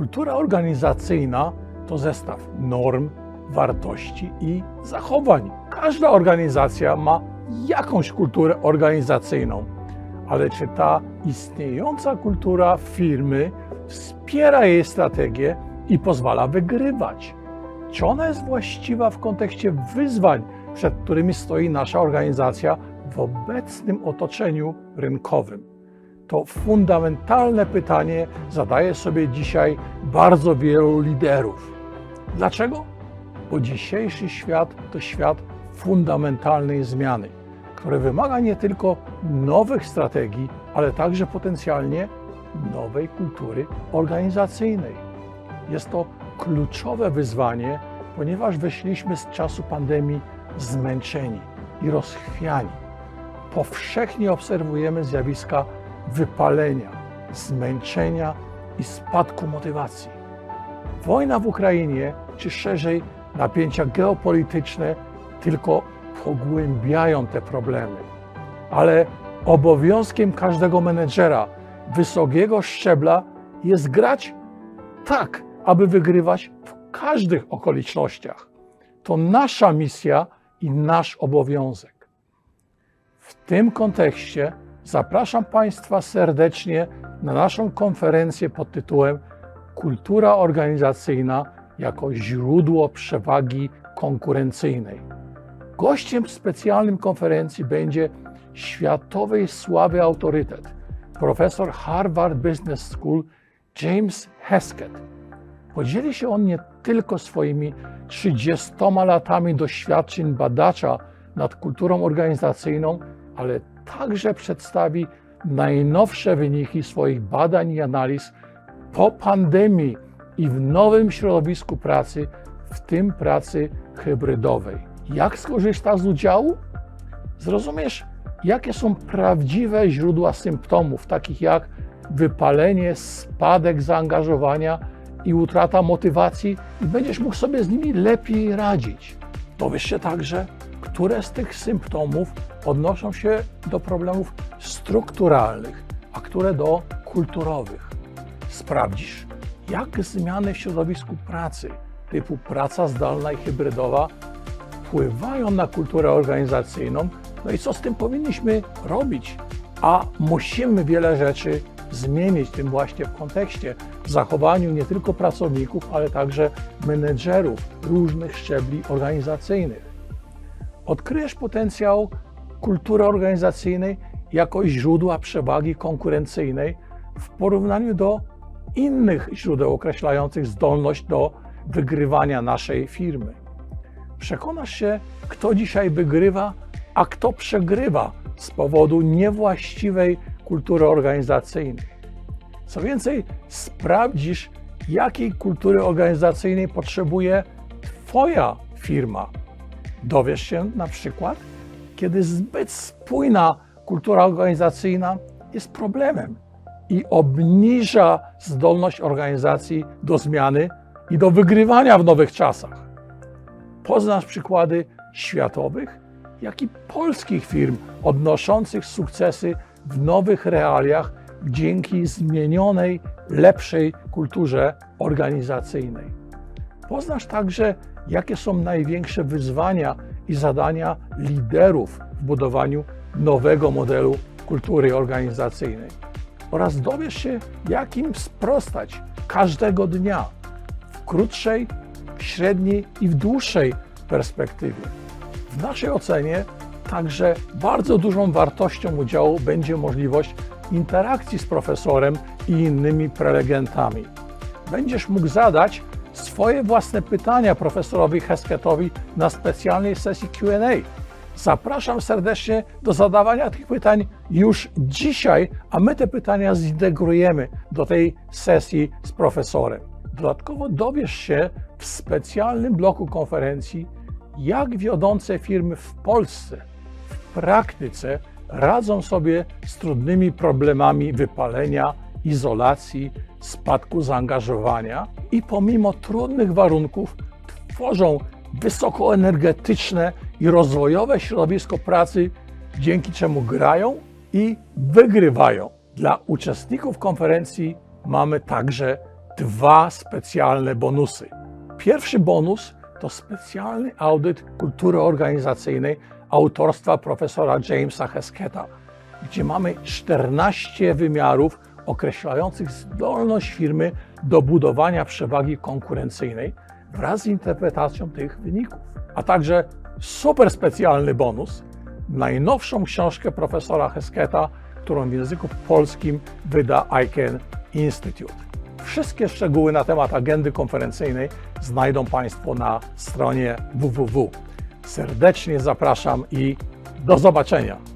Kultura organizacyjna to zestaw norm, wartości i zachowań. Każda organizacja ma jakąś kulturę organizacyjną, ale czy ta istniejąca kultura firmy wspiera jej strategię i pozwala wygrywać? Czy ona jest właściwa w kontekście wyzwań, przed którymi stoi nasza organizacja w obecnym otoczeniu rynkowym? To fundamentalne pytanie zadaje sobie dzisiaj bardzo wielu liderów. Dlaczego? Bo dzisiejszy świat to świat fundamentalnej zmiany, który wymaga nie tylko nowych strategii, ale także potencjalnie nowej kultury organizacyjnej. Jest to kluczowe wyzwanie, ponieważ wyszliśmy z czasu pandemii zmęczeni i rozchwiani. Powszechnie obserwujemy zjawiska wypalenia, zmęczenia i spadku motywacji. Wojna w Ukrainie, czy szerzej napięcia geopolityczne, tylko pogłębiają te problemy. Ale obowiązkiem każdego menedżera wysokiego szczebla jest grać tak, aby wygrywać w każdych okolicznościach. To nasza misja i nasz obowiązek. W tym kontekście zapraszam Państwa serdecznie na naszą konferencję pod tytułem Kultura organizacyjna jako źródło przewagi konkurencyjnej. Gościem specjalnym konferencji będzie światowej sławy autorytet, profesor Harvard Business School James Heskett. Podzieli się on nie tylko swoimi 30 latami doświadczeń badacza nad kulturą organizacyjną, ale także przedstawi najnowsze wyniki swoich badań i analiz po pandemii i w nowym środowisku pracy, w tym pracy hybrydowej. Jak skorzysta z udziału? Zrozumiesz, jakie są prawdziwe źródła symptomów, takich jak wypalenie, spadek zaangażowania i utrata motywacji, i będziesz mógł sobie z nimi lepiej radzić. Dowiesz się także, które z tych symptomów odnoszą się do problemów strukturalnych, a które do kulturowych. Sprawdzisz, jak zmiany w środowisku pracy typu praca zdalna i hybrydowa wpływają na kulturę organizacyjną, no i co z tym powinniśmy robić. A musimy wiele rzeczy zmienić tym właśnie w kontekście, w zachowaniu nie tylko pracowników, ale także menedżerów różnych szczebli organizacyjnych. Odkryjesz potencjał kultury organizacyjnej jako źródła przewagi konkurencyjnej w porównaniu do innych źródeł określających zdolność do wygrywania naszej firmy. Przekonasz się, kto dzisiaj wygrywa, a kto przegrywa z powodu niewłaściwej kultury organizacyjnej. Co więcej, sprawdzisz, jakiej kultury organizacyjnej potrzebuje Twoja firma. Dowiesz się na przykład, kiedy zbyt spójna kultura organizacyjna jest problemem i obniża zdolność organizacji do zmiany i do wygrywania w nowych czasach. Poznasz przykłady światowych, jak i polskich firm odnoszących sukcesy w nowych realiach dzięki zmienionej, lepszej kulturze organizacyjnej. Poznasz także, jakie są największe wyzwania i zadania liderów w budowaniu nowego modelu kultury organizacyjnej oraz dowiesz się, jak im sprostać każdego dnia w krótszej, w średniej i w dłuższej perspektywie. W naszej ocenie także bardzo dużą wartością udziału będzie możliwość interakcji z profesorem i innymi prelegentami. Będziesz mógł zadać swoje własne pytania profesorowi Hesketowi na specjalnej sesji QA. Zapraszam serdecznie do zadawania tych pytań już dzisiaj, a my te pytania zintegrujemy do tej sesji z profesorem. Dodatkowo dowiesz się w specjalnym bloku konferencji, jak wiodące firmy w Polsce w praktyce radzą sobie z trudnymi problemami wypalenia, izolacji, spadku zaangażowania i pomimo trudnych warunków tworzą wysokoenergetyczne i rozwojowe środowisko pracy, dzięki czemu grają i wygrywają. Dla uczestników konferencji mamy także dwa specjalne bonusy. Pierwszy bonus to specjalny audyt kultury organizacyjnej autorstwa profesora Jamesa Hesketa, gdzie mamy 14 wymiarów określających zdolność firmy do budowania przewagi konkurencyjnej wraz z interpretacją tych wyników. A także super specjalny bonus, najnowszą książkę profesora Hesketa, którą w języku polskim wyda ICANN Institute. Wszystkie szczegóły na temat agendy konferencyjnej znajdą Państwo na stronie www. Serdecznie zapraszam i do zobaczenia.